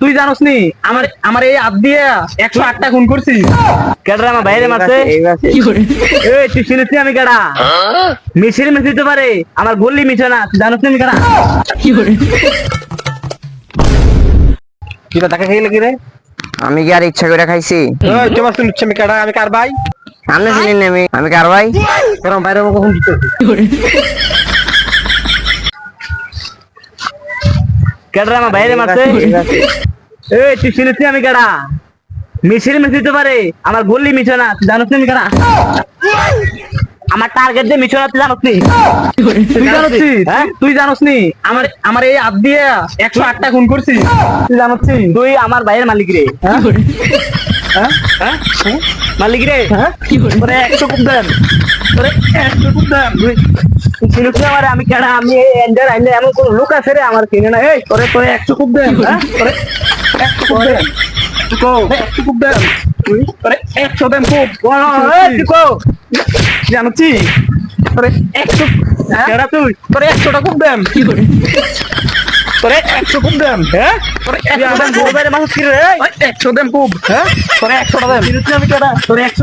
তুই জানোস নি আমার আমার এই হাত দিয়ে একশো আটটা খুন কেডা আমার বাইরে মারছে। এই তুই শুনেছি আমি কেডা মিছিল পারে আমার গল্লি মিছে না তুই জানোস নি আমি কেডা কিটা দেখা খেয়ে কি রে? আমি কি আর ইচ্ছা করে খাইছি? তোমার শুনছি আমি কেডা আমি কার ভাই? আপনি চিনি আমি আমি কার ভাই? বাইরে কখন দিতে কেডা আমার বাইরে মারছে? এই তুই শুনেছি আমি কেডা? মিছিল পারে আমার গল্লি না তুই জানোস আমি কেডা? আমার টার্গেট দিয়ে না তুই জানোস নি? তুই জানোস নি? হ্যাঁ? তুই জানোস নি? আমার আমার এই হাত দিয়ে একশো আটটা খুন করছিস। তুই জানোস তুই আমার ভাইয়ের মালিক রে? হ্যাঁ? মালিক রে। তোরে একশো কুপ দেন। তোরে একশো কুপ দেন। তুই তুই না আমারে? আমি কেডা? আমি এন্ডার আইলে এমন কোন লোক আছে রে আমার চিনে না। এই তোরে তোরে একশো কুপ দেন হ্যাঁ? তোরে একশো কুপ দেন। তুকো একশো কুপ দেন। তোরে একশো দেন কুপ। তুকো জানছি তোরে একশো কেডা তুই? তোরে একশোটা কুপ দেন। তোরে একশো কুপ দেন হ্যাঁ? তোরে একশো দেন মাছ ছিড়ে একশো দেন কুপ হ্যাঁ? তোরে একশোটা দেন। আমি কেডা? তোরে একশো